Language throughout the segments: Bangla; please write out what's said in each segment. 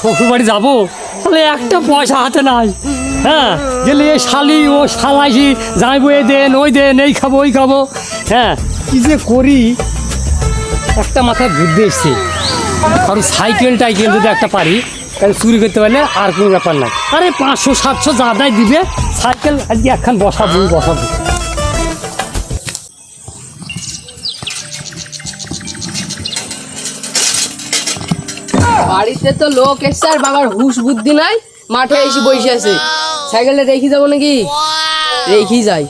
শ্বশুর বাড়ি যাব, তাহলে একটা পয়সা হাতে নাই। হ্যাঁ গেলে এ শালি, ও শালাইছি যাইবো এ দেন, ওই দেন, এই খাব, ওই খাব। হ্যাঁ কি যে করি? একটা মাথায় বুদ্ধি এসছে। কারণ সাইকেল টাইকেল যদি একটা পারি, তাহলে চুরি করতে পারলে আর কোনো ব্যাপার নাই। আরে পাঁচশো, সাতশো যা দায় দিবে, সাইকেল আজকে একখান বসাবো বসাবো। বাড়িতে তো লোক এসছে, আর বাবার হুশ বুদ্ধি নাই, মাঠে এসে বসে আছে। সাইকেলটা রেখে যাব নাকি? রেখেই যাই।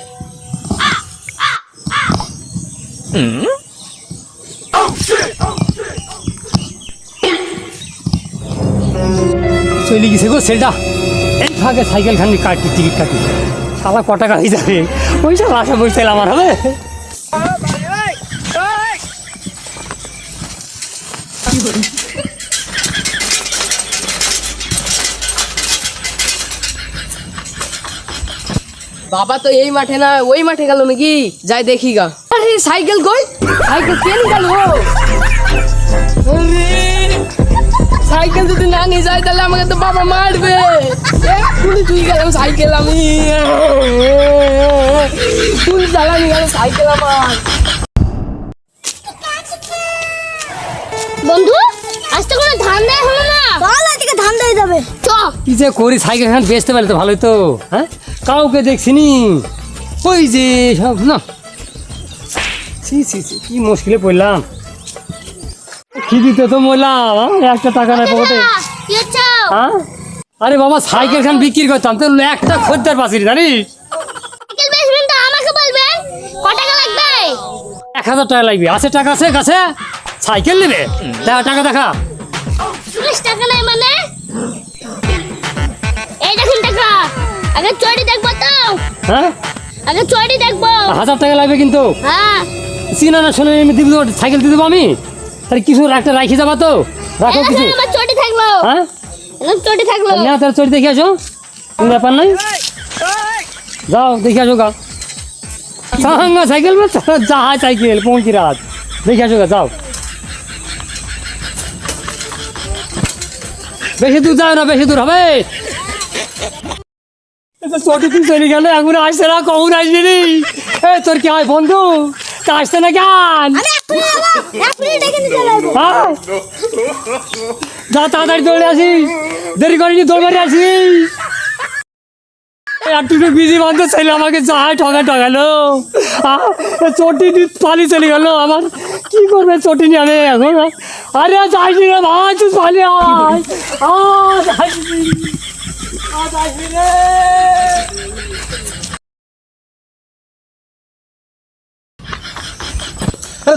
চলে গেছে গো সেটা এই ফাঁকে সাইকেল খানি কাটি টিকিট কাটি সালা ক টাকা হয়ে যাবে? ওই সব আশা বসতে আমার হবে? বাবা তো এই মাঠে না ওই মাঠে গেল নাকি? যাই দেখি গা। আরে সাইকেল কই? সাইকেল কেন গেল সাইকেল যদি না নিয়ে যায় তাহলে আমাকে তো বাবা মারবে। এক্ষুনি তুই গেলাম সাইকেল আমি। তুই জ্বালানি গেল সাইকেল আমার। বন্ধু আজ তো কোনো ধান দেয় হলো না। চল আজকে ধান দিয়ে যাবে। চ। কি যে করি সাইকেল বেচতে পারলে তো ভালোই তো হ্যাঁ? কাউকে দেখছিনি? ওই যে সব না। ছি ছি ছি কি মুশকিলে পড়লাম। কি দিতে তো মরলাম? একটা টাকা নাই পকেটে। হ্যাঁ? আরে বাবা সাইকেল খান বিক্রি করতাম তো একটা খদ্দের পাচ্ছি জানিস? সাইকেল বেচবেন তো আমাকে বলবেন ক টাকা লাগবে? এক হাজার টাকা লাগবে। আছে টাকা আছে কাছে? সাইকেল নেবে? দেখা টাকা দেখা। টাকা নেই মানে? এই দেখুন টাকা। আগে চড়ি দেখব তো। হ্যাঁ? আগে চড়ি দেখব। হাজার টাকা লাগবে কিন্তু। হ্যাঁ। চিনা না শুনে আমি দিব সাইকেল দিয়ে দেবো আমি। তাহলে কিছু রাখি যাবা তো? রাখো কিছু। আমার চটি থাকল। হ্যাঁ? চটি থাকল। না দেখে আসো। কোনো ব্যাপার নাই। যাও দেখে আসো গা। সাহাঙ্গা সাইকেল যাহা সাইকেল পৌঁছি রাত দেখে আসো গা যাও। বেশি দূর যাও না বেশি দূর হবে। তুই চলে গেল এখন আসছে না কখন আসবি রে? এ তোর কি হয় বন্ধু? তা আসছে না কেন? হ্যাঁ? যা তাড়াতাড়ি দৌড়ে আসিস দেরি করিনি দৌড় মারি আসিস একটু বিজি বন্ধ ছেলে আমাকে যা ঠগা ঠগালো। চটি পালি চলে গেল আমার কি করবে চটি নিয়ে? আমি এখন আরে যাইনি রে ভাই তুই পালি আয়। আয়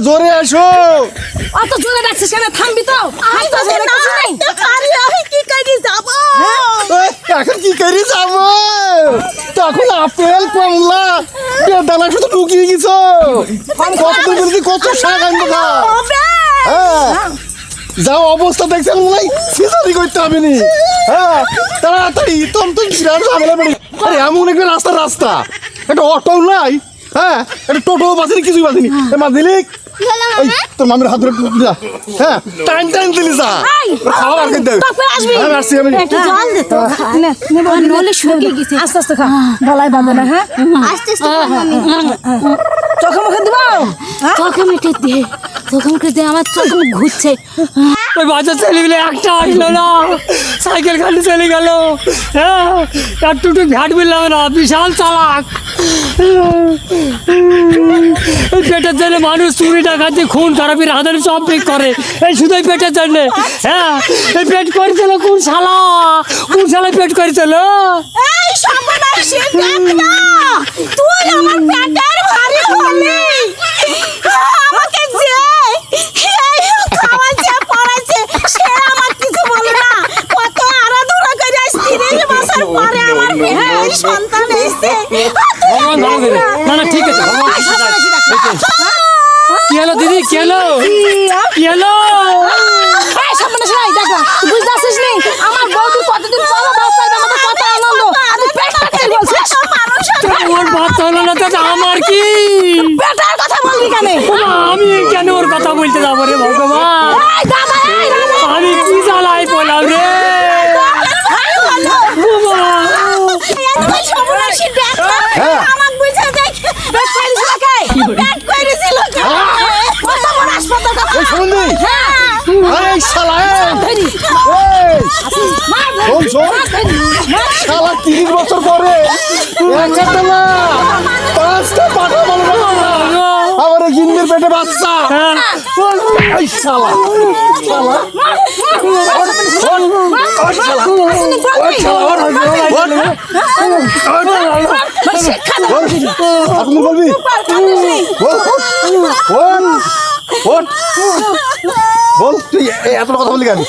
জোরে আসো। অত জোরে ডাকছিস কেন? থামবি তো। আমি তো না পারি আমি কি করি যাব? এখন কি করি যাব? তখন আপেল কমলা বেদানা শুধু ঢুকিয়ে গেছো। কত দূর বলছি কত শাক আনব হ্যাঁ। যাও অবস্থা দেখছেন মনে হয় সিজারি করতে হবে নি। হ্যাঁ তাড়াতাড়ি তোম তো বিরাট ঝামেলা পড়ি আরে এমন একটা রাস্তা রাস্তা। একটা অটো নাই হ্যাঁ একটা টোটো বাসিনি কিছুই বাসিনি মাঝিলিক এই তোর মামির হাত ধরে যা হ্যাঁ টাইম টাইম দিলি যা। ওর খাওয়া আর কিন্তু আসছি আমি। জল দে তো। নলে শুকিয়ে গেছে। আস্তে আস্তে খা। গলায় বাঁধো না হ্যাঁ? আস্তে আস্তে চোখে মুখে দিব? চোখে দে চোখে মুখে দে আমার চোখ মুখ ঘুরছে। ওই বাচ্চা ছেলেগুলো একটা আসলো না। সাইকেল খালি চলে গেল। হ্যাঁ একটু একটু ঘাট বললাম না, বিশাল চালাক। পেটের জন্য মানুষ চুরি ডাকাতি, খুন খারাপি রাধারি সব ঠিক করে। এই শুধুই পেটের জন্য। হ্যাঁ এই পেট করেছিল কোন শালা? কোন শালা পেট করেছিল? তুই আমার পেটের ভারী হলি আমাকে যে এই খাওয়াচ্ছে পড়াচ্ছে সে আমার কিছু বলে না কত আরাধনা করে তিরিশ বছর পরে আমার পেটে এই সন্তান এসছে। ভগবান ভালো করে না না ঠিক আছে ভগবান কি হলো দিদি? কি হলো? কি হলো? এই সর্বনাশী নাই বুঝতে আসিস নি? আমার বৌদি কতদিন পরে বাচ্চা আমাদের কত আনন্দ। তুই পেট কাটতে বলছিস। ওর বাচ্চা হলো না তো আমার কি? পেটার কথা বলবি কেন? আমি কেন ওর কথা বলতে যাব রে ভগবান এই দাদা এই দাদা আমি কি জ্বালাই পড়লাম রে এই শালা এই! এই! শালা তিরিশ বছর পরে পাঁচটা পাঠা বলব আমার এই গিন্নির পেটে বাচ্চা শালা শালা এখন বলবি বল তুই এত কথা বলি কেন?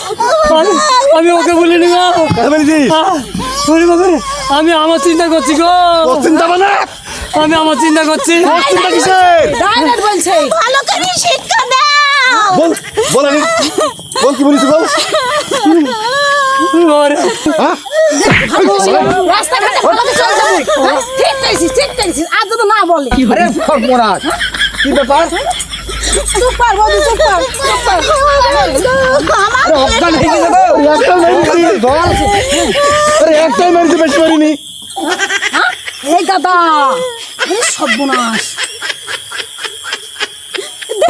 আমি- ওকে বলিনি গো। আমি আমার চিন্তা করছি গো। চিন্তা মানে? আমি আমার চিন্তা করছি। চিন্তা কিসের? ডাইরেক্ট বলছে ভালো করে শিক্ষা দাও। বল বল আমি বল কি বলিস বল? হ্যাঁ? রাস্তাঘাটে ভালো করে চল ঠিক কইছিস ঠিক কইছিস আর যদি না বলে। আরে কি ব্যাপার? চুপ কর বৌদি চুপ কর চুপ কর হয়ে একটাই মেরেছি বেশি মারিনি এই দাদা সর্বনাশ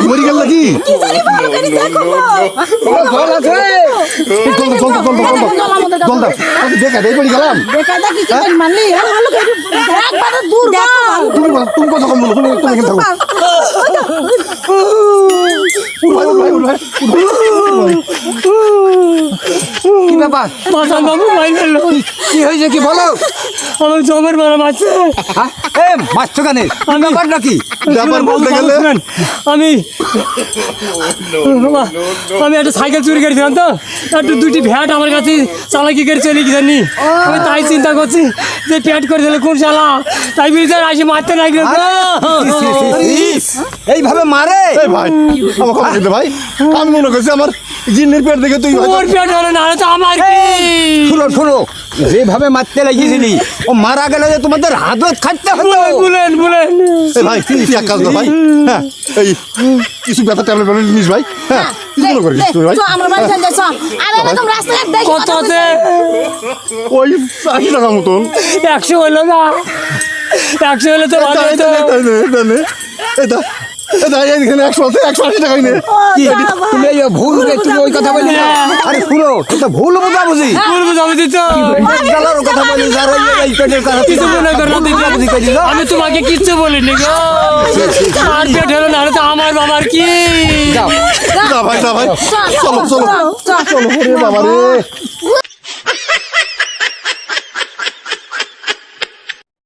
মরি গেল নাকি? কি জানি ভালো করে দেখো আছে? দেখা। দেই পড়ি গেলাম। কি মানলি আর ভালো করে একবারে দূর তুমি বল তুমি কথা কম বলো তুমি তুমি এখানে থাকো। উঠ ভাই উঠ ভাই উঠ ভাই কি ব্যাপার? বাবু মাই ফেলল। কি হয়েছে কি বলো? আমার জমের মারা মারছে। হ্যাঁ? এ মারছো কেন? ব্যাপার নাকি? ব্যাপার বলতে গেলে আমি আমি একটা সাইকেল চুরি করেছিলাম তো। একটু দুটি ভ্যাট আমার কাছে চালাকি করে চলে গেছে নি আমি তাই চিন্তা করছি যে প্যাট করে দিলে কোন চালা তাই বিরিতে আসি মারতে লাগল। এইভাবে মারে? ভাই আমার ভাই। আমি মনে করছি আমার জিন্নির পেট দেখে তুই ওর প্যাট হলো না তো আমার কি শুনো শুনো যেভাবে মারতে লাগিয়েছিলি ও মারা গেলে যে তোমাদের হাতত খাটতে হতো। বলেন বলেন ভাই তুই এক কাজ ভাই। হ্যাঁ এই কিছু ব্যথা ট্যাবলেট ট্যাবলেট নিস ভাই। হ্যাঁ কিছু করিস তুই ভাই। তো আমরা বাড়ি যাই চল আর এরকম রাস্তাঘাট দেখি কত আছে? ওই আশি টাকা মতন। একশো হলো না। একশো হলে তো ভালো এটা এটা এটা ভুল। আমি তোমাকে কিচ্ছু বলিনি আমার বাবার কি? চলো চলো চলো বাবা রে।